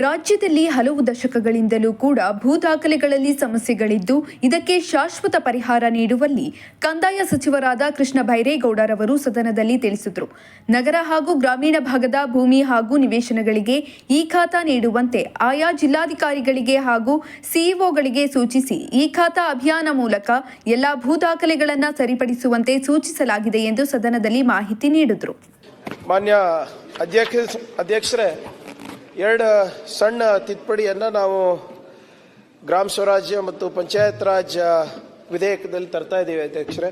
ರಾಜ್ಯದಲ್ಲಿ ಹಲವು ದಶಕಗಳಿಂದಲೂ ಕೂಡ ಭೂ ದಾಖಲೆಗಳಲ್ಲಿ ಸಮಸ್ಯೆಗಳಿದ್ದು, ಇದಕ್ಕೆ ಶಾಶ್ವತ ಪರಿಹಾರ ನೀಡುವಲ್ಲಿ ಕಂದಾಯ ಸಚಿವರಾದ ಕೃಷ್ಣ ಬೈರೇಗೌಡರವರು ಸದನದಲ್ಲಿ ತಿಳಿಸಿದರು. ನಗರ ಹಾಗೂ ಗ್ರಾಮೀಣ ಭಾಗದ ಭೂಮಿ ಹಾಗೂ ನಿವೇಶನಗಳಿಗೆ ಈ ಖಾತಾ ನೀಡುವಂತೆ ಆಯಾ ಜಿಲ್ಲಾಧಿಕಾರಿಗಳಿಗೆ ಹಾಗೂ ಸಿಇಒಗಳಿಗೆ ಸೂಚಿಸಿ, ಈ ಖಾತಾ ಅಭಿಯಾನ ಮೂಲಕ ಎಲ್ಲ ಭೂ ದಾಖಲೆಗಳನ್ನು ಸರಿಪಡಿಸುವಂತೆ ಸೂಚಿಸಲಾಗಿದೆ ಎಂದು ಸದನದಲ್ಲಿ ಮಾಹಿತಿ ನೀಡಿದರು. ಮಾನ್ಯ ಅಧ್ಯಕ್ಷ ಅಧ್ಯಕ್ಷರೇ ಎರಡು ಸಣ್ಣ ತಿದ್ದುಪಡಿಯನ್ನು ನಾವು ಗ್ರಾಮ ಸ್ವರಾಜ್ಯ ಮತ್ತು ಪಂಚಾಯತ್ ರಾಜ್ ವಿಧೇಯಕದಲ್ಲಿ ತರ್ತಾ ಇದ್ದೀವಿ ಅಧ್ಯಕ್ಷರೇ.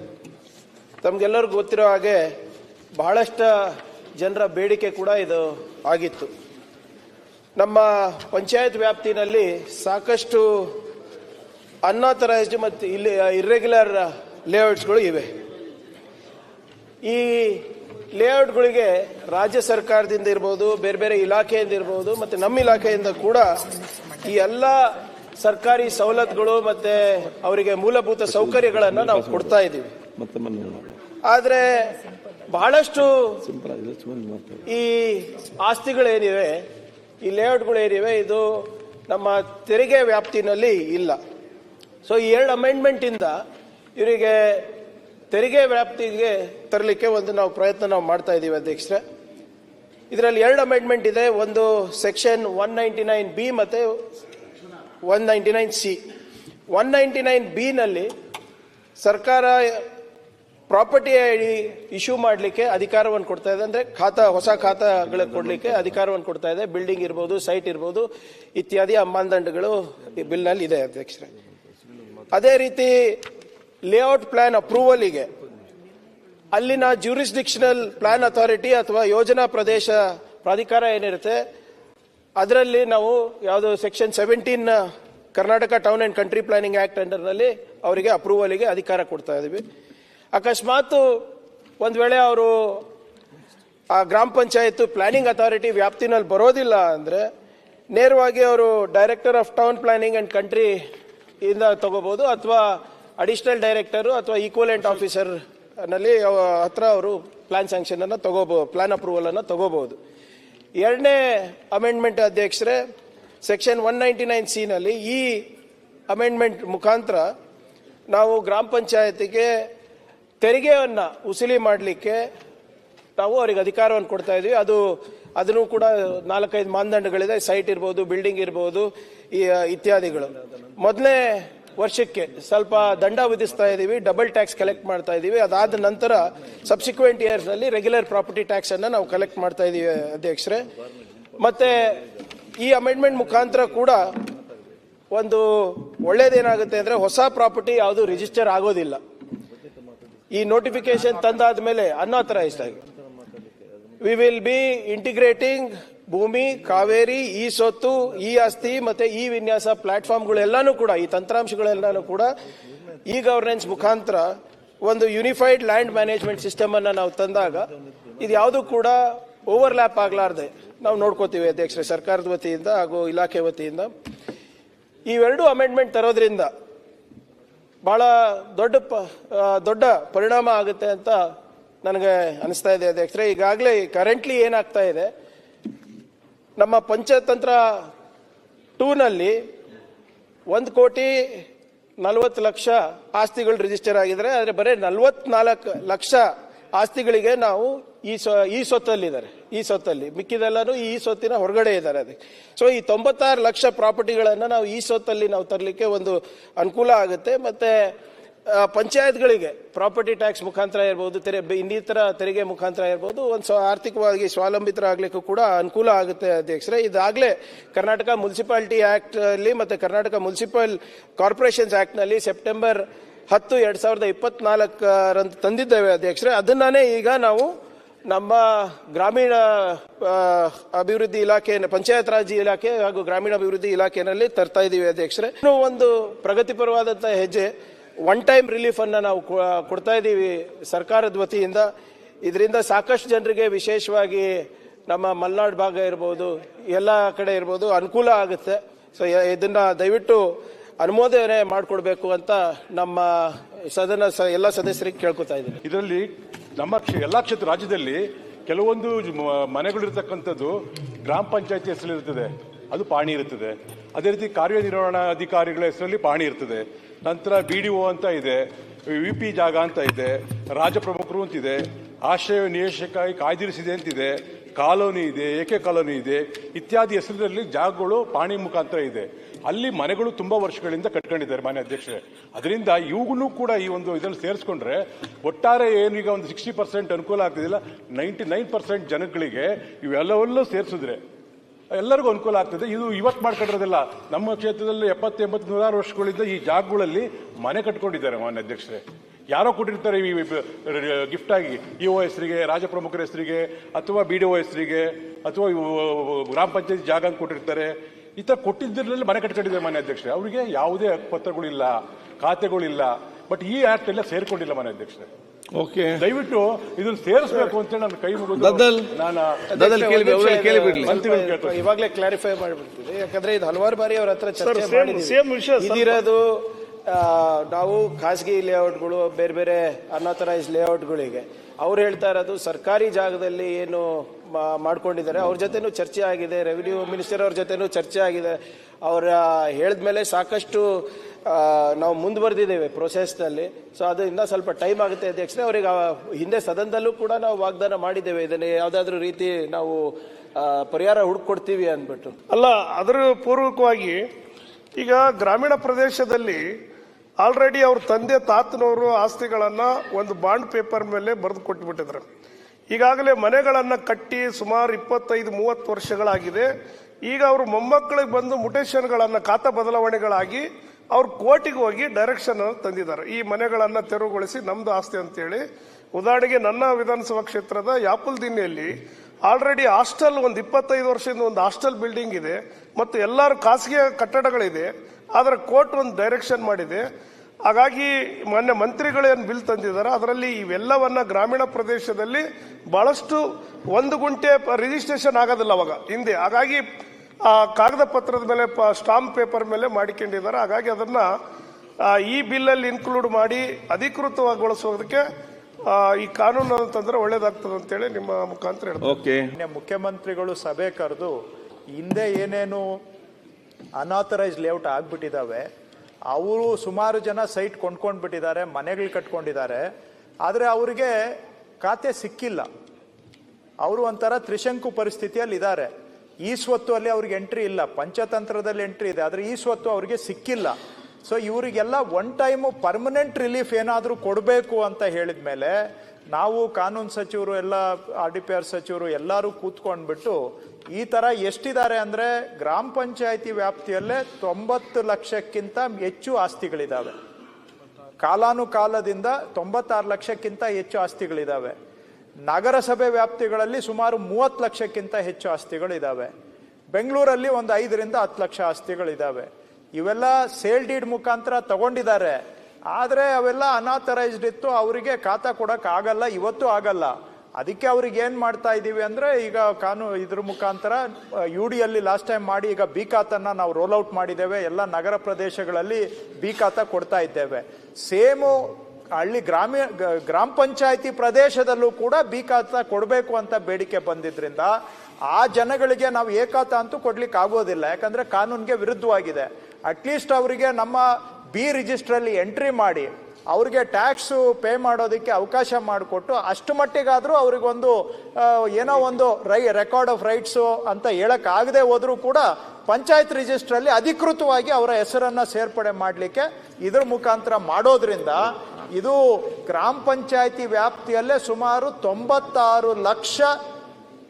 ತಮಗೆಲ್ಲರಿಗೂ ಗೊತ್ತಿರೋ ಹಾಗೆ ಬಹಳಷ್ಟು ಜನರ ಬೇಡಿಕೆ ಕೂಡ ಇದು ಆಗಿತ್ತು. ನಮ್ಮ ಪಂಚಾಯತ್ ವ್ಯಾಪ್ತಿನಲ್ಲಿ ಸಾಕಷ್ಟು ಅನ್ಆಥರೈಸ್ಡ್ ಮತ್ತು ಇಲ್ಲಿ ಇರ್ರೆಗ್ಯುಲರ್ ಲೇಔಟ್ಸ್ಗಳು ಇವೆ. ಈ ಲೇಔಟ್ಗಳಿಗೆ ರಾಜ್ಯ ಸರ್ಕಾರದಿಂದ ಇರ್ಬೋದು ಬೇರೆ ಬೇರೆ ಇಲಾಖೆಯಿಂದ ಇರ್ಬೋದು ಮತ್ತು ನಮ್ಮ ಇಲಾಖೆಯಿಂದ ಕೂಡ ಈ ಎಲ್ಲ ಸರ್ಕಾರಿ ಸವಲತ್ತುಗಳು ಮತ್ತೆ ಅವರಿಗೆ ಮೂಲಭೂತ ಸೌಕರ್ಯಗಳನ್ನು ನಾವು ಕೊಡ್ತಾ ಇದ್ದೀವಿ. ಆದರೆ ಬಹಳಷ್ಟು ಈ ಆಸ್ತಿಗಳೇನಿವೆ ಈ ಲೇಔಟ್ಗಳು ಏನಿವೆ ಇದು ನಮ್ಮ ತೆರಿಗೆ ವ್ಯಾಪ್ತಿನಲ್ಲಿ ಇಲ್ಲ. ಸೊ ಈ ಎರಡು ಅಮೆಂಡ್ಮೆಂಟ್ ಇಂದ ಇವರಿಗೆ ತೆರಿಗೆ ವ್ಯಾಪ್ತಿಗೆ ತರಲಿಕ್ಕೆ ಒಂದು ನಾವು ಪ್ರಯತ್ನ ನಾವು ಮಾಡ್ತಾ ಇದ್ದೀವಿ ಅಧ್ಯಕ್ಷರೇ. ಇದರಲ್ಲಿ ಎರಡು ಅಮೆಂಡ್ಮೆಂಟ್ ಇದೆ, ಒಂದು section one ninety nine B ಮತ್ತು one ninety nine C one ninety nine ಬಿನಲ್ಲಿ ಸರ್ಕಾರ ಪ್ರಾಪರ್ಟಿ ಐಡಿ ಇಶ್ಯೂ ಮಾಡಲಿಕ್ಕೆ ಅಧಿಕಾರವನ್ನು ಕೊಡ್ತಾ ಇದೆ, ಅಂದರೆ ಖಾತಾ, ಹೊಸ ಖಾತಾಗಳ ಕೊಡಲಿಕ್ಕೆ ಅಧಿಕಾರವನ್ನು ಕೊಡ್ತಾ ಇದೆ. ಬಿಲ್ಡಿಂಗ್ ಇರ್ಬೋದು ಸೈಟ್ ಇರ್ಬೋದು, ಇತ್ಯಾದಿ ಮಾನದಂಡಗಳು ಈ ಬಿಲ್ನಲ್ಲಿ ಇದೆ ಅಧ್ಯಕ್ಷರೇ. ಅದೇ ರೀತಿ ಲೇಔಟ್ ಪ್ಲಾನ್ ಅಪ್ರೂವಲಿಗೆ ಅಲ್ಲಿನ ಜ್ಯೂರಿಸ್ಡಿಕ್ಷನಲ್ ಪ್ಲಾನ್ ಅಥಾರಿಟಿ ಅಥವಾ ಯೋಜನಾ ಪ್ರದೇಶ ಪ್ರಾಧಿಕಾರ ಏನಿರುತ್ತೆ, ಅದರಲ್ಲಿ ನಾವು ಯಾವುದು section seventeen Karnataka town and country planning act ಅಂಡರ್ನಲ್ಲಿ ಅವರಿಗೆ ಅಪ್ರೂವಲಿಗೆ ಅಧಿಕಾರ ಕೊಡ್ತಾ ಇದ್ದೀವಿ ಅಕಸ್ಮಾತ್ ಒಂದು ವೇಳೆ ಅವರು ಆ ಗ್ರಾಮ ಪಂಚಾಯತ್ ಪ್ಲಾನಿಂಗ್ ಅಥಾರಿಟಿ ವ್ಯಾಪ್ತಿನಲ್ಲಿ ಬರೋದಿಲ್ಲ ಅಂದರೆ ನೇರವಾಗಿ ಅವರು director of town planning and country ಇಂದ ತಗೋಬೋದು ಅಥವಾ ಅಡಿಷನಲ್ ಡೈರೆಕ್ಟರು ಅಥವಾ ಈಕ್ವಲೆಂಟ್ ಆಫೀಸರ್ ನಲ್ಲಿ ಹತ್ರ ಅವರು ಪ್ಲಾನ್ ಸ್ಯಾಂಕ್ಷನ್ ತಗೋಬೋದು ಪ್ಲಾನ್ ಅಪ್ರೂವಲ್ ಅನ್ನು ತಗೋಬಹುದು. ಎರಡನೇ ಅಮೆಂಡ್ಮೆಂಟ್ ಅಧ್ಯಕ್ಷರೇ section one ninety nine C ನಲ್ಲಿ ಈ ಅಮೆಂಡ್ಮೆಂಟ್ ಮುಖಾಂತರ ನಾವು ಗ್ರಾಮ ಪಂಚಾಯತಿಗೆ ತೆರಿಗೆಯನ್ನು ಉಸಿಲಿ ಮಾಡಲಿಕ್ಕೆ ನಾವು ಅವರಿಗೆ ಅಧಿಕಾರವನ್ನು ಕೊಡ್ತಾ ಇದೀವಿ. ಅದು, ಅದನ್ನು ಕೂಡ ನಾಲ್ಕೈದು ಮಾನದಂಡಗಳಿದೆ. ಸೈಟ್ ಇರ್ಬೋದು ಬಿಲ್ಡಿಂಗ್ ಇರ್ಬೋದು ಇತ್ಯಾದಿಗಳು. ಮೊದಲನೇ ವರ್ಷಕ್ಕೆ ಸ್ವಲ್ಪ ದಂಡ ವಿಧಿಸ್ತಾ ಇದ್ದೀವಿ ಡಬಲ್ ಟ್ಯಾಕ್ಸ್ ಕಲೆಕ್ಟ್ ಮಾಡ್ತಾ ಇದ್ದೀವಿ ಅದಾದ ನಂತರ ಸಬ್ಸಿಕ್ವೆಂಟ್ ಇಯರ್ಸ್ನಲ್ಲಿ ರೆಗ್ಯುಲರ್ ಪ್ರಾಪರ್ಟಿ ಟ್ಯಾಕ್ಸ್ ಅನ್ನ ನಾವು ಕಲೆಕ್ಟ್ ಮಾಡ್ತಾ ಇದ್ದೀವಿ ಅಧ್ಯಕ್ಷರೇ. ಮತ್ತೆ ಈ ಅಮೆಂಡ್ಮೆಂಟ್ ಮುಖಾಂತರ ಕೂಡ ಒಂದು ಒಳ್ಳೇದೇನಾಗುತ್ತೆ ಅಂದ್ರೆ ಹೊಸ ಪ್ರಾಪರ್ಟಿ ಯಾವುದು ರಿಜಿಸ್ಟರ್ ಆಗೋದಿಲ್ಲ. ಈ ನೋಟಿಫಿಕೇಶನ್ ತಂದಾದ ಮೇಲೆ ಅನ್ಆಥರೈಸ್ಡ್ ಆಗಿ ವಿ ವಿಲ್ ಬಿ ಇಂಟಿಗ್ರೇಟಿಂಗ್ ಭೂಮಿ, ಕಾವೇರಿ, ಈ ಸೊತ್ತು, ಈ ಆಸ್ತಿ ಮತ್ತೆ ಈ ವಿನ್ಯಾಸ ಪ್ಲಾಟ್ಫಾರ್ಮ್ಗಳೆಲ್ಲಾನು ಕೂಡ, ಈ ತಂತ್ರಾಂಶಗಳೆಲ್ಲಾನು ಕೂಡ ಈ ಗವರ್ನೆನ್ಸ್ ಮುಖಾಂತರ ಒಂದು ಯುನಿಫೈಡ್ ಲ್ಯಾಂಡ್ ಮ್ಯಾನೇಜ್ಮೆಂಟ್ ಸಿಸ್ಟಮ್ ಅನ್ನ ನಾವು ತಂದಾಗ ಇದು ಯಾವುದು ಕೂಡ ಓವರ್ಲ್ಯಾಪ್ ಆಗಲಾರ್ದೆ. ನಾವು ನೋಡ್ಕೋತೀವಿ ಅಧ್ಯಕ್ಷರೇ, ಸರ್ಕಾರದ ವತಿಯಿಂದ ಹಾಗೂ ಇಲಾಖೆ ವತಿಯಿಂದ. ಇವೆರಡು ಅಮೆಂಡ್ಮೆಂಟ್ ತರೋದ್ರಿಂದ ಬಹಳ ದೊಡ್ಡ ದೊಡ್ಡ ಪರಿಣಾಮ ಆಗುತ್ತೆ ಅಂತ ನನಗೆ ಅನಿಸ್ತಾ ಇದೆ ಅಧ್ಯಕ್ಷರೇ. ಈಗಾಗಲೇ ಕರೆಂಟ್ಲಿ ಏನಾಗ್ತಾ ಇದೆ ನಮ್ಮ ಪಂಚತಂತ್ರ ಟೂನಲ್ಲಿ ಒಂದು ಕೋಟಿ ನಲವತ್ತು ಲಕ್ಷ ಆಸ್ತಿಗಳು ರಿಜಿಸ್ಟರ್ ಆಗಿದ್ದಾರೆ. ಆದರೆ ಬರೀ ನಲವತ್ನಾಲ್ಕು ಲಕ್ಷ ಆಸ್ತಿಗಳಿಗೆ ನಾವು ಈ ಸೊ, ಈ ಸೊತ್ತಲ್ಲಿದ್ದಾರೆ. ಈ ಸೊತ್ತಲ್ಲಿ ಮಿಕ್ಕಿದೆಲ್ಲರೂ ಈ ಸೊತ್ತಿನ ಹೊರಗಡೆ ಇದ್ದಾರೆ ಅದಕ್ಕೆ ಸೊ ಈ ತೊಂಬತ್ತಾರು ಲಕ್ಷ ಪ್ರಾಪರ್ಟಿಗಳನ್ನು ನಾವು ಈ ಸೊತ್ತಲ್ಲಿ ನಾವು ತರಲಿಕ್ಕೆ ಒಂದು ಅನುಕೂಲ ಆಗುತ್ತೆ. ಮತ್ತೆ ಪಂಚಾಯತ್ಗಳಿಗೆ ಪ್ರಾಪರ್ಟಿ ಟ್ಯಾಕ್ಸ್ ಮುಖಾಂತರ ಇರ್ಬೋದು, ತೆರೆ ಇನ್ನಿತರ ತೆರಿಗೆ ಮುಖಾಂತರ ಇರ್ಬೋದು, ಒಂದು ಸ್ವ, ಆರ್ಥಿಕವಾಗಿ ಸ್ವಾವಲಂಬಿತರಾಗಲಿಕ್ಕೂ ಕೂಡ ಅನುಕೂಲ ಆಗುತ್ತೆ ಅಧ್ಯಕ್ಷರೇ. ಇದಾಗಲೇ ಕರ್ನಾಟಕ ಮುನ್ಸಿಪಾಲಿಟಿ ಆ್ಯಕ್ಟಲ್ಲಿ ಮತ್ತೆ ಕರ್ನಾಟಕ ಮುನ್ಸಿಪಲ್ ಕಾರ್ಪೊರೇಷನ್ಸ್ ಆ್ಯಕ್ಟ್ನಲ್ಲಿ ಸೆಪ್ಟೆಂಬರ್ ಹತ್ತು, ಎರಡು ಸಾವಿರದ ಇಪ್ಪತ್ನಾಲ್ಕರಂದು ತಂದಿದ್ದೇವೆ ಅಧ್ಯಕ್ಷರೇ. ಅದನ್ನೇ ಈಗ ನಾವು ನಮ್ಮ ಗ್ರಾಮೀಣ ಅಭಿವೃದ್ಧಿ ಇಲಾಖೆ ಪಂಚಾಯತ್ ರಾಜ್ ಇಲಾಖೆ ಹಾಗೂ ಗ್ರಾಮೀಣ ಅಭಿವೃದ್ಧಿ ಇಲಾಖೆಯಲ್ಲಿ ತರ್ತಾ ಇದ್ದೀವಿ ಅಧ್ಯಕ್ಷರೇ. ಇನ್ನೂ ಒಂದು ಪ್ರಗತಿಪರವಾದಂತಹ ಹೆಜ್ಜೆ ಒನ್ ಟೈಮ್ ರಿಲೀಫನ್ನು ನಾವು ಕೊಡ್ತಾ ಇದ್ದೀವಿ ಸರ್ಕಾರದ ವತಿಯಿಂದ. ಇದರಿಂದ ಸಾಕಷ್ಟು ಜನರಿಗೆ ವಿಶೇಷವಾಗಿ ನಮ್ಮ ಮಲೆನಾಡು ಭಾಗ ಇರ್ಬೋದು, ಎಲ್ಲ ಕಡೆ ಇರ್ಬೋದು ಅನುಕೂಲ ಆಗುತ್ತೆ. ಸೊ ಇದನ್ನು ದಯವಿಟ್ಟು ಅನುಮೋದನೆ ಮಾಡಿಕೊಡ್ಬೇಕು ಅಂತ ನಮ್ಮ ಸದನ ಎಲ್ಲ ಸದಸ್ಯರಿಗೆ ಕೇಳ್ಕೊತಾ ಇದ್ದೀನಿ. ಇದರಲ್ಲಿ ನಮ್ಮ ಎಲ್ಲಾ ಕ್ಷೇತ್ರ, ರಾಜ್ಯದಲ್ಲಿ ಕೆಲವೊಂದು ಮನೆಗಳಿರ್ತಕ್ಕಂಥದ್ದು ಗ್ರಾಮ ಪಂಚಾಯತಿ ಹೆಸರಿರ್ತದೆ ಅದು ಪಾಣಿ ಇರುತ್ತದೆ. ಅದೇ ರೀತಿ ಕಾರ್ಯನಿರ್ವಹಣಾ ಅಧಿಕಾರಿಗಳ ಹೆಸರಲ್ಲಿ ಪಾಣಿ ಇರ್ತದೆ. ನಂತರ ಬಿ ಡಿ ಒ ಅಂತ ಇದೆ ವಿ ಪಿ ಜಾಗ ಅಂತ ಇದೆ ರಾಜಪ್ರಮುಖರು ಅಂತಿದೆ ಆಶ್ರಯ ನಿವೇಶಕ್ಕಾಗಿ ಕಾಯ್ದಿರಿಸಿದೆ ಅಂತಿದೆ, ಕಾಲೋನಿ ಇದೆ, ಏಕೆ ಕಾಲೋನಿ ಇದೆ, ಇತ್ಯಾದಿ ಹೆಸರಿನಲ್ಲಿ ಜಾಗಗಳು ಪಾಣಿ ಮುಖಾಂತರ ಇದೆ. ಅಲ್ಲಿ ಮನೆಗಳು ತುಂಬಾ ವರ್ಷಗಳಿಂದ ಕಟ್ಕೊಂಡಿದ್ದಾರೆ ಮಾನ್ಯ ಅಧ್ಯಕ್ಷರೇ. ಅದರಿಂದ ಇವುಗೂ ಕೂಡ ಈ ಒಂದು ಇದನ್ನು ಸೇರಿಸ್ಕೊಂಡ್ರೆ ಒಟ್ಟಾರೆ ಏನೀಗ ಒಂದು ಸಿಕ್ಸ್ಟಿ ಪರ್ಸೆಂಟ್ ಅನುಕೂಲ ಆಗ್ತಿದಿಲ್ಲ. ನೈಂಟಿ ನೈನ್ ಪರ್ಸೆಂಟ್ ಜನಗಳಿಗೆ ಇವೆಲ್ಲವಲ್ಲೂ ಸೇರಿಸಿದ್ರೆ ಎಲ್ಲರಿಗೂ ಅನುಕೂಲ ಆಗ್ತದೆ. ಇದು ಇವತ್ತು ಮಾಡ್ಕೊಂಡಿರೋದಿಲ್ಲ. ನಮ್ಮ ಕ್ಷೇತ್ರದಲ್ಲಿ ಎಪ್ಪತ್ತು ಎಂಬತ್ತು ನೂರಾರು ವರ್ಷಗಳಿಂದ ಈ ಜಾಗಗಳಲ್ಲಿ ಮನೆ ಕಟ್ಕೊಂಡಿದ್ದಾರೆ ಮಾನ್ಯ ಅಧ್ಯಕ್ಷರೇ. ಯಾರೋ ಕೊಟ್ಟಿರ್ತಾರೆ ಈ ಗಿಫ್ಟ್ ಆಗಿ. ಇ ಒ ಹೆಸರಿಗೆ ರಾಜಪ್ರಮುಖರ ಹೆಸರಿಗೆ, ಅಥವಾ ಬಿ ಡಿ ಒ ಹೆಸರಿಗೆ ಅಥವಾ ಗ್ರಾಮ ಪಂಚಾಯತ್ ಜಾಗ ಅಂತ ಕೊಟ್ಟಿರ್ತಾರೆ. ಈ ಥರ ಕೊಟ್ಟಿದ್ದರಲ್ಲಿ ಮನೆ ಕಟ್ಕೊಂಡಿದ್ದಾರೆ ಮಾನ್ಯ ಅಧ್ಯಕ್ಷರೇ. ಅವರಿಗೆ ಯಾವುದೇ ಪತ್ರಗಳಿಲ್ಲ, ಖಾತೆಗಳಿಲ್ಲ. ಬಟ್ ಈ ಆಕ್ಟ್ ಎಲ್ಲ ಸೇರ್ಕೊಂಡಿಲ್ಲ ಮಾನ್ಯ ಅಧ್ಯಕ್ಷರೇ. ಓಕೆ ದಯವಿಟ್ಟು ಇದನ್ನ ಸೇರಿಸಬೇಕು ಅಂತ ನನ್ನ ಕೈ ಮುಗಿದು ದದ್ದಲ್. ನಾನು ದದ್ದಲ್ ಕೇಳಿ ಅವ್ರಲ್ಲಿ ಕೇಳಿ ಬಿಡ್ಲಿ. ಇವಾಗಲೇ ಕ್ಲಾರಿಫೈ ಮಾಡಿಬಿಡ್ತೀವಿ. ಯಾಕಂದ್ರೆ ಇದು ಹಲವಾರು ಬಾರಿ ಅವ್ರ ಹತ್ರ ಚರ್ಚೆ ಮಾಡಿದ್ದೀವಿ. ಇದಿರೋದು ನಾವು ಖಾಸಗಿ ಲೇಔಟ್ಗಳು ಬೇರೆ ಬೇರೆ ಅನ್ಆಥರೈಸ್ ಲೇಔಟ್ಗಳಿಗೆ. ಅವ್ರು ಹೇಳ್ತಾ ಇರೋದು ಸರ್ಕಾರಿ ಜಾಗದಲ್ಲಿ ಏನು ಮಾ- ಮಾಡ್ಕೊಂಡಿದ್ದಾರೆ. ಅವ್ರ ಜೊತೆನೂ ಚರ್ಚೆ ಆಗಿದೆ. ರೆವಿನ್ಯೂ ಮಿನಿಸ್ಟರ್ ಅವ್ರ ಜೊತೆನೂ ಚರ್ಚೆ ಆಗಿದೆ. ಅವರ ಹೇಳಿದ್ಮೇಲೆ ಸಾಕಷ್ಟು ನಾವು ಮುಂದುವರೆದಿದ್ದೇವೆ ಪ್ರೊಸೆಸ್ನಲ್ಲಿ ಸೊ ಅದರಿಂದ ಸ್ವಲ್ಪ ಟೈಮ್ ಆಗುತ್ತೆ. ಅಧ್ಯಕ್ಷರೇ, ಅವ್ರಿಗೆ ಹಿಂದೆ ಸದನದಲ್ಲೂ ಕೂಡ ನಾವು ವಾಗ್ದಾನ ಮಾಡಿದ್ದೇವೆ. ಇದನ್ನು ಯಾವುದಾದ್ರೂ ರೀತಿ ನಾವು ಪರಿಹಾರ ಹುಡುಕೊಡ್ತೀವಿ ಅಂದ್ಬಿಟ್ಟು. ಅಲ್ಲ, ಅದರ ಪೂರ್ವಕವಾಗಿ ಈಗ ಗ್ರಾಮೀಣ ಪ್ರದೇಶದಲ್ಲಿ ಆಲ್ರೆಡಿ ಅವ್ರ ತಂದೆ, ತಾತನವರು ಆಸ್ತಿಗಳನ್ನು ಒಂದು ಬಾಂಡ್ ಪೇಪರ್ ಮೇಲೆ ಬರೆದು ಕೊಟ್ಟುಬಿಟ್ಟಿದ್ರು ಈಗಾಗಲೇ ಮನೆಗಳನ್ನು ಕಟ್ಟಿ ಸುಮಾರು ಇಪ್ಪತ್ತೈದು, ಮೂವತ್ತು ವರ್ಷಗಳಾಗಿದೆ. ಈಗ ಅವರು ಮೊಮ್ಮಕ್ಕಳಿಗೆ ಬಂದು ಮುಟೇಷನ್ಗಳನ್ನು ಖಾತಾ ಬದಲಾವಣೆಗಳಾಗಿ ಅವ್ರು ಕೋರ್ಟಿಗೆ ಹೋಗಿ ಡೈರೆಕ್ಷನ್ ತಂದಿದ್ದಾರೆ. ಈ ಮನೆಗಳನ್ನು ತೆರವುಗೊಳಿಸಿ ನಮ್ದು ಆಸ್ತಿ ಅಂತೇಳಿ ಉದಾಹರಣೆಗೆ ನನ್ನ ವಿಧಾನಸಭಾ ಕ್ಷೇತ್ರದ ಯಾಪುಲ್ ದಿನ್ನೆಯಲ್ಲಿ ಆಲ್ರೆಡಿ ಹಾಸ್ಟೆಲ್ ಒಂದು ಇಪ್ಪತ್ತೈದು ವರ್ಷದಿಂದ ಒಂದು ಹಾಸ್ಟೆಲ್ ಬಿಲ್ಡಿಂಗ್ ಇದೆ ಮತ್ತು ಎಲ್ಲರೂ ಖಾಸಗಿ ಕಟ್ಟಡಗಳಿದೆ. ಆದರೆ ಕೋರ್ಟ್ ಒಂದು ಡೈರೆಕ್ಷನ್ ಮಾಡಿದೆ. ಹಾಗಾಗಿ ಮಾನ್ಯ ಮಂತ್ರಿಗಳೇನು ಬಿಲ್ ತಂದಿದ್ದಾರೆ, ಅದರಲ್ಲಿ ಇವೆಲ್ಲವನ್ನ ಗ್ರಾಮೀಣ ಪ್ರದೇಶದಲ್ಲಿ ಬಹಳಷ್ಟು ಒಂದು ಗುಂಟೆ ರಿಜಿಸ್ಟ್ರೇಷನ್ ಆಗೋದಿಲ್ಲ ಅವಾಗ, ಹಿಂದೆ. ಹಾಗಾಗಿ ಆ ಕಾಗದ ಪತ್ರದ ಮೇಲೆ ಸ್ಟಾಂಪ್ ಪೇಪರ್ ಮೇಲೆ ಮಾಡಿಕೊಂಡಿದ್ದಾರೆ. ಹಾಗಾಗಿ ಅದನ್ನ ಈ ಬಿಲ್ಲಲ್ಲಿ ಇನ್ಕ್ಲೂಡ್ ಮಾಡಿ ಅಧಿಕೃತಗೊಳಿಸೋದಕ್ಕೆ ಈ ಕಾನೂನು ಅಂತಂದ್ರೆ ಒಳ್ಳೇದಾಗ್ತದೆ ಅಂತೇಳಿ ನಿಮ್ಮ ಮುಖಾಂತರ ಮಾನ್ಯ ಮುಖ್ಯಮಂತ್ರಿಗಳು ಸಭೆ ಕರೆದು ಹಿಂದೆ ಏನೇನು ಅನಾಥರೈಸ್ ಲೇಔಟ್ ಆಗ್ಬಿಟ್ಟಿದ್ದಾವೆ ಅವರು ಸುಮಾರು ಜನ ಸೈಟ್ ಕೊಂಡ್ಕೊಂಡು ಬಿಟ್ಟಿದ್ದಾರೆ ಮನೆಗಳು ಕಟ್ಕೊಂಡಿದ್ದಾರೆ. ಆದರೆ ಅವರಿಗೆ ಖಾತೆ ಸಿಕ್ಕಿಲ್ಲ. ಅವರು ಒಂಥರ ತ್ರಿಶಂಕು ಪರಿಸ್ಥಿತಿಯಲ್ಲಿ ಇದ್ದಾರೆ ಈ ಸ್ವತ್ತು ಅಲ್ಲಿ ಅವ್ರಿಗೆ ಎಂಟ್ರಿ ಇಲ್ಲ. ಪಂಚತಂತ್ರದಲ್ಲಿ ಎಂಟ್ರಿ ಇದೆ. ಆದರೆ ಈ ಸ್ವತ್ತು ಅವ್ರಿಗೆ ಸಿಕ್ಕಿಲ್ಲ. ಸೊ ಇವರಿಗೆಲ್ಲ ಒನ್ ಟೈಮು ಪರ್ಮನೆಂಟ್ ರಿಲೀಫ್ ಏನಾದರೂ ಕೊಡಬೇಕು ಅಂತ ಹೇಳಿದ ಮೇಲೆ ನಾವು ಕಾನೂನು ಸಚಿವರು ಎಲ್ಲ ಆರ್ ಡಿ ಪಿ ಆರ್ ಸಚಿವರು ಎಲ್ಲರೂ ಕೂತ್ಕೊಂಡ್ಬಿಟ್ಟು ಈ ಥರ ಎಷ್ಟಿದ್ದಾರೆ ಅಂದರೆ ಗ್ರಾಮ ಪಂಚಾಯಿತಿ ವ್ಯಾಪ್ತಿಯಲ್ಲೇ ತೊಂಬತ್ತು ಲಕ್ಷಕ್ಕಿಂತ ಹೆಚ್ಚು ಆಸ್ತಿಗಳಿದ್ದಾವೆ ಕಾಲಾನುಕಾಲದಿಂದ ತೊಂಬತ್ತಾರು ಲಕ್ಷಕ್ಕಿಂತ ಹೆಚ್ಚು ಆಸ್ತಿಗಳಿದ್ದಾವೆ ನಗರಸಭೆ ವ್ಯಾಪ್ತಿಗಳಲ್ಲಿ ಸುಮಾರು ಮೂವತ್ತು ಲಕ್ಷಕ್ಕಿಂತ ಹೆಚ್ಚು ಆಸ್ತಿಗಳಿದ್ದಾವೆ ಬೆಂಗಳೂರಲ್ಲಿ ಒಂದು ಐದರಿಂದ ಹತ್ತು ಲಕ್ಷ ಆಸ್ತಿಗಳಿದ್ದಾವೆ ಇವೆಲ್ಲ ಸೇಲ್ ಡೀಡ್ ಮುಖಾಂತರ ತಗೊಂಡಿದ್ದಾರೆ. ಆದರೆ ಅವೆಲ್ಲ ಅನಾಥರೈಸ್ಡ್ ಇತ್ತು, ಅವರಿಗೆ ಖಾತಾ ಕೊಡೋಕ್ಕಾಗಲ್ಲ ಇವತ್ತು ಆಗಲ್ಲ. ಅದಕ್ಕೆ ಅವ್ರಿಗೆ ಏನು ಮಾಡ್ತಾ ಇದ್ದೀವಿ ಅಂದರೆ, ಈಗ ಕಾನೂನು ಇದ್ರ ಮುಖಾಂತರ ಯು ಡಿಯಲ್ಲಿ ಲಾಸ್ಟ್ ಟೈಮ್ ಮಾಡಿ ಈಗ ಬಿ ಖಾತನ್ನು ನಾವು ರೋಲ್ ಔಟ್ ಮಾಡಿದ್ದೇವೆ. ಎಲ್ಲ ನಗರ ಪ್ರದೇಶಗಳಲ್ಲಿ ಬಿ ಖಾತಾ ಕೊಡ್ತಾ ಇದ್ದೇವೆ. ಸೇಮು ಹಳ್ಳಿ ಗ್ರಾಮೀಣ ಗ್ರಾಮ ಪಂಚಾಯತಿ ಪ್ರದೇಶದಲ್ಲೂ ಕೂಡ ಬಿ ಕೊಡಬೇಕು ಅಂತ ಬೇಡಿಕೆ ಬಂದಿದ್ರಿಂದ ಆ ಜನಗಳಿಗೆ ನಾವು ಏಕಾತ ಅಂತೂ ಕೊಡ್ಲಿಕ್ಕೆ ಆಗೋದಿಲ್ಲ. ಯಾಕಂದ್ರೆ ಕಾನೂನಿಗೆ ವಿರುದ್ಧವಾಗಿದೆ. ಅಟ್ಲೀಸ್ಟ್ ಅವರಿಗೆ ನಮ್ಮ ಬಿ ರಿಜಿಸ್ಟ್ರಲ್ಲಿ ಎಂಟ್ರಿ ಮಾಡಿ, ಅವ್ರಿಗೆ ಟ್ಯಾಕ್ಸ್ ಪೇ ಮಾಡೋದಕ್ಕೆ ಅವಕಾಶ ಮಾಡಿಕೊಟ್ಟು, ಅಷ್ಟು ಮಟ್ಟಿಗಾದ್ರೂ ಅವ್ರಿಗೊಂದು ಏನೋ ಒಂದು ರೈ ರೆಕಾರ್ಡ್ ಆಫ್ ರೈಟ್ಸು ಅಂತ ಹೇಳಕ್ ಆಗದೆ ಹೋದ್ರೂ ಕೂಡ ಪಂಚಾಯತ್ ರಿಜಿಸ್ಟ್ರಲ್ಲಿ ಅಧಿಕೃತವಾಗಿ ಅವರ ಹೆಸರನ್ನ ಸೇರ್ಪಡೆ ಮಾಡಲಿಕ್ಕೆ ಇದ್ರ ಮುಖಾಂತರ ಮಾಡೋದ್ರಿಂದ ಇದು ಗ್ರಾಮ ಪಂಚಾಯತಿ ವ್ಯಾಪ್ತಿಯಲ್ಲೇ ಸುಮಾರು ತೊಂಬತ್ತಾರು ಲಕ್ಷ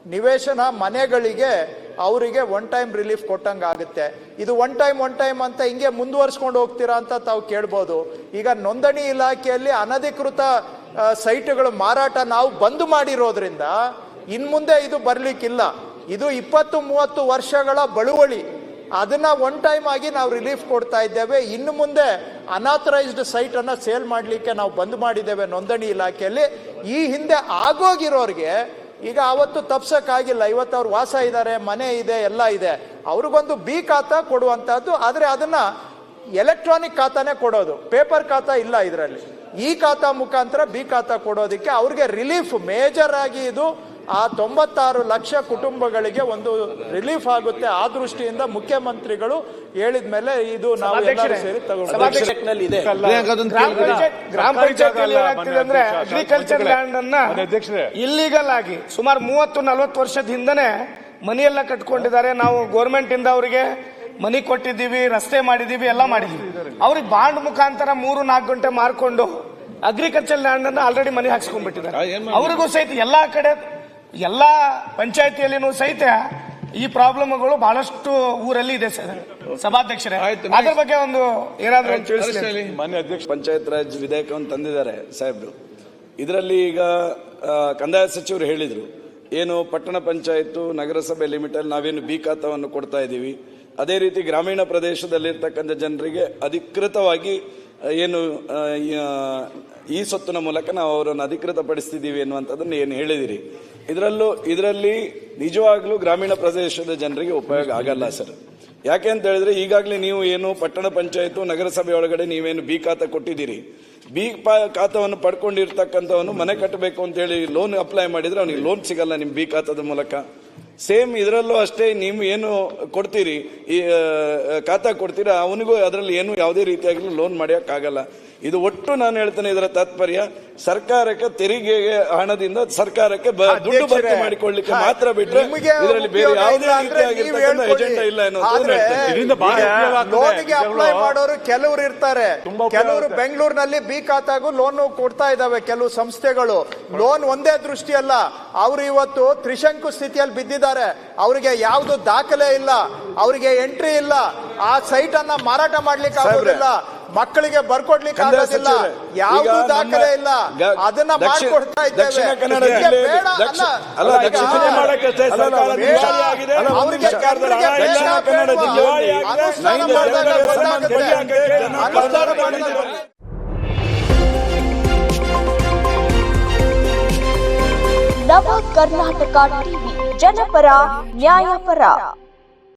ನಿವೇಶನ ಮನೆಗಳಿಗೆ ಅವರಿಗೆ ಒನ್ ಟೈಮ್ ರಿಲೀಫ್ ಕೊಟ್ಟಂಗೆ ಆಗುತ್ತೆ. ಇದು ಒನ್ ಟೈಮ್ ಒನ್ ಟೈಮ್ ಅಂತ ಹಿಂಗೆ ಮುಂದುವರ್ಸ್ಕೊಂಡು ಹೋಗ್ತೀರಾ ಅಂತ ತಾವು ಕೇಳ್ಬೋದು. ಈಗ ನೋಂದಣಿ ಇಲಾಖೆಯಲ್ಲಿ ಅನಧಿಕೃತ ಸೈಟ್ಗಳು ಮಾರಾಟ ನಾವು ಬಂದ್ ಮಾಡಿರೋದ್ರಿಂದ ಇನ್ ಮುಂದೆ ಇದು ಬರ್ಲಿಕ್ಕಿಲ್ಲ. ಇದು ಇಪ್ಪತ್ತು, ಮೂವತ್ತು ವರ್ಷಗಳ ಬಳುವಳಿ. ಅದನ್ನ ಒನ್ ಟೈಮ್ ಆಗಿ ನಾವು ರಿಲೀಫ್ ಕೊಡ್ತಾ ಇದ್ದೇವೆ. ಇನ್ನು ಮುಂದೆ ಅನಾಥರೈಸ್ಡ್ ಸೈಟ್ ಅನ್ನ ಸೇಲ್ ಮಾಡಲಿಕ್ಕೆ ನಾವು ಬಂದ್ ಮಾಡಿದ್ದೇವೆ ನೋಂದಣಿ ಇಲಾಖೆಯಲ್ಲಿ. ಈ ಹಿಂದೆ ಆಗೋಗಿರೋರಿಗೆ ಈಗ ಅವತ್ತು ತಪ್ಸಕ್ಕಾಗಿಲ್ಲ. ಇವತ್ತು ಅವ್ರು ವಾಸ ಇದ್ದಾರೆ ಮನೆ ಇದೆ, ಎಲ್ಲ ಇದೆ. ಅವ್ರಿಗೊಂದು ಬಿ ಖಾತಾ ಕೊಡುವಂಥದ್ದು ಆದರೆ ಅದನ್ನ ಎಲೆಕ್ಟ್ರಾನಿಕ್ ಖಾತಾನೇ ಕೊಡೋದು. ಪೇಪರ್ ಖಾತಾ ಇಲ್ಲ ಇದರಲ್ಲಿ. ಈ ಖಾತಾ ಮುಖಾಂತರ ಬಿ ಖಾತಾ ಕೊಡೋದಕ್ಕೆ ಅವ್ರಿಗೆ ರಿಲೀಫ್ ಮೇಜರ್ ಆಗಿ ಇದು ಆ ತೊಂಬತ್ತಾರು ಲಕ್ಷ ಕುಟುಂಬಗಳಿಗೆ ಒಂದು ರಿಲೀಫ್ ಆಗುತ್ತೆ. ಆ ದೃಷ್ಟಿಯಿಂದ ಮುಖ್ಯಮಂತ್ರಿಗಳು ಹೇಳಿದ ಮೇಲೆ ಇದು ನಾವು ಎಲ್ಲರೂ ಸೇರಿ ತಗೊಂಡು ಅಗ್ರಿಕಲ್ಚರ್. ಲ್ಯಾಂಡ್ ಅನ್ನ ಇಲ್ಲಿಗಲ್ ಆಗಿ ಸುಮಾರು ಮೂವತ್ತು ನಲ್ವತ್ತು ವರ್ಷದ ಹಿಂದನೆ ಮನೆಯೆಲ್ಲ ಕಟ್ಕೊಂಡಿದ್ದಾರೆ. ನಾವು ಗೋರ್ಮೆಂಟ್ ಇಂದ ಅವರಿಗೆ ಮನಿ ಕೊಟ್ಟಿದ್ದೀವಿ ರಸ್ತೆ ಮಾಡಿದೀವಿ ಎಲ್ಲ ಮಾಡಿದೀವಿ ಅವ್ರಿಗೆ ಬಾಂಡ್ ಮುಖಾಂತರ ಮೂರು ನಾಲ್ಕು ಗಂಟೆ ಮಾರ್ಕೊಂಡು ಅಗ್ರಿಕಲ್ಚರ್ ಲ್ಯಾಂಡ್ ಅನ್ನ ಆಲ್ರೆಡಿ ಮನೆ ಹಾಕ್ಸ್ಕೊಂಡ್ಬಿಟ್ಟಿದ್ದಾರೆ. ಅವ್ರಿಗೂ ಸಹಿತ ಎಲ್ಲಾ ಕಡೆ ಎಲ್ಲಾ ಪಂಚಾಯತಿಯಲ್ಲಿನೂ ಸಹಿತ ಈ ಪ್ರಾಬ್ಲಮ್ಗಳು ಬಹಳಷ್ಟು ಊರಲ್ಲಿ ಇದೆ ಸರ್. ಸಭಾಧ್ಯಕ್ಷರೇ. ಆಯ್ತು, ಅದ್ರ ಬಗ್ಗೆ ಒಂದು ಏನಾದರೂ. ಮಾನ್ಯ ಅಧ್ಯಕ್ಷ ಪಂಚಾಯತ್ ರಾಜ್ ವಿಧೇಯಕವನ್ನು ತಂದಿದ್ದಾರೆ ಸಾಹೇಬ್ರು. ಇದರಲ್ಲಿ ಈಗ ಕಂದಾಯ ಸಚಿವರು ಹೇಳಿದರು ಏನು ಪಟ್ಟಣ ಪಂಚಾಯತ್ತು ನಗರಸಭೆ ಲಿಮಿಟಲ್ಲಿ ನಾವೇನು ಬಿ ಖಾತಾವನ್ನು ಕೊಡ್ತಾ ಇದ್ದೀವಿ. ಅದೇ ರೀತಿ ಗ್ರಾಮೀಣ ಪ್ರದೇಶದಲ್ಲಿರ್ತಕ್ಕಂಥ ಜನರಿಗೆ ಅಧಿಕೃತವಾಗಿ ಏನು ಈ, ಸೊತ್ತಿನ ಮೂಲಕ ನಾವು ಅವರನ್ನು ಅಧಿಕೃತಪಡಿಸ್ತಿದ್ದೀವಿ ಎನ್ನುವಂಥದ್ದನ್ನು ಏನು ಹೇಳಿದಿರಿ. ಇದರಲ್ಲೂ ಇದರಲ್ಲಿ ನಿಜವಾಗ್ಲೂ ಗ್ರಾಮೀಣ ಪ್ರದೇಶದ ಜನರಿಗೆ ಉಪಯೋಗ ಆಗಲ್ಲ ಸರ್. ಯಾಕೆ ಅಂತ ಹೇಳಿದ್ರೆ ಈಗಾಗಲೇ ನೀವು ಏನು ಪಟ್ಟಣ ಪಂಚಾಯತ್ ನಗರಸಭೆ ಒಳಗಡೆ ನೀವೇನು ಬಿ ಖಾತೆ ಕೊಟ್ಟಿದ್ದೀರಿ. ಬಿ ಖಾತಾವನ್ನು ಪಡ್ಕೊಂಡಿರ್ತಕ್ಕಂಥವನು ಮನೆ ಕಟ್ಟಬೇಕು ಅಂತೇಳಿ ಲೋನ್ ಅಪ್ಲೈ ಮಾಡಿದ್ರೆ ಅವನಿಗೆ ಲೋನ್ ಸಿಗಲ್ಲ ನಿಮ್ಮ ಬಿ ಖಾತದ ಮೂಲಕ. ಸೇಮ್ ಇದರಲ್ಲೂ ಅಷ್ಟೇ ನೀವು ಏನು ಕೊಡ್ತೀರಿ, ಈ ಖಾತಾ ಕೊಡ್ತೀರಾ, ಅವನಿಗೂ ಅದರಲ್ಲಿ ಏನು ಯಾವುದೇ ರೀತಿಯಾಗಿ ಲೋನ್ ಮಾಡೋಕ್ಕಾಗಲ್ಲ ಇದು ಒಟ್ಟು ನಾನು ಹೇಳ್ತೇನೆ ಇದರ ತಾತ್ಪರ್ಯ ಸರ್ಕಾರಕ್ಕೆ ತೆರಿಗೆ ಹಣದಿಂದ ಸರ್ಕಾರಕ್ಕೆ ದುಡ್ಡು ಭರ್ತಿ ಮಾಡಿಕೊಳ್ಳಿಕ್ಕೆ ಮಾತ್ರ ಬಿಟ್ಟರೆ ನಿಮಗೆ ಇದರಲ್ಲಿ ಬೇರೆ ಯಾವುದೇ ರೀತಿಯಾಗಿರ್ತಕ್ಕಂಥ ಎಜೆಂಡಾ ಇಲ್ಲ ಲೋನ್ಗೆ ಅಪ್ಲೈ ಮಾಡೋರು ಕೆಲವರು ಇರ್ತಾರೆ. ಕೆಲವರು ಬೆಂಗಳೂರಿನಲ್ಲಿ ಬಿ ಖಾತಾಗೂ ಲೋನ್ ಕೊಡ್ತಾ ಇದಾವೆ ಕೆಲವು ಸಂಸ್ಥೆಗಳು. ಲೋನ್ ಒಂದೇ ದೃಷ್ಟಿ ಅಲ್ಲ ಅವರು ಇವತ್ತು ತ್ರಿಶಂಕು ಸ್ಥಿತಿಯಲ್ಲಿ ಬಿದ್ದಿದ್ದಾರೆ. ಅವರಿಗೆ ಯಾವುದು ದಾಖಲೆ ಇಲ್ಲ. ಅವರಿಗೆ ಎಂಟ್ರಿ ಇಲ್ಲ. ಆ ಸೈಟ್ ಅನ್ನ ಮಾರಾಟ ಮಾಡ್ಲಿಕ್ಕೆ ಆಗೋದಿಲ್ಲ. ಮಕ್ಕಳಿಗೆ ಬರ್ಕೊಡ್ಲಿಕ್ಕೆ ಆಗೋದಿಲ್ಲ. ಯಾವುದು ದಾಖಲೆ ಇಲ್ಲ. ಅದನ್ನ ಮಾಡ್ಕೊಡ್ತಾ ಇದ್ದೇವೆ. ಮಾಡಿದಾಗ. ನವ ಕರ್ನಾಟಕ ಟಿವಿ ಜನಪರ ನ್ಯಾಯಪರ.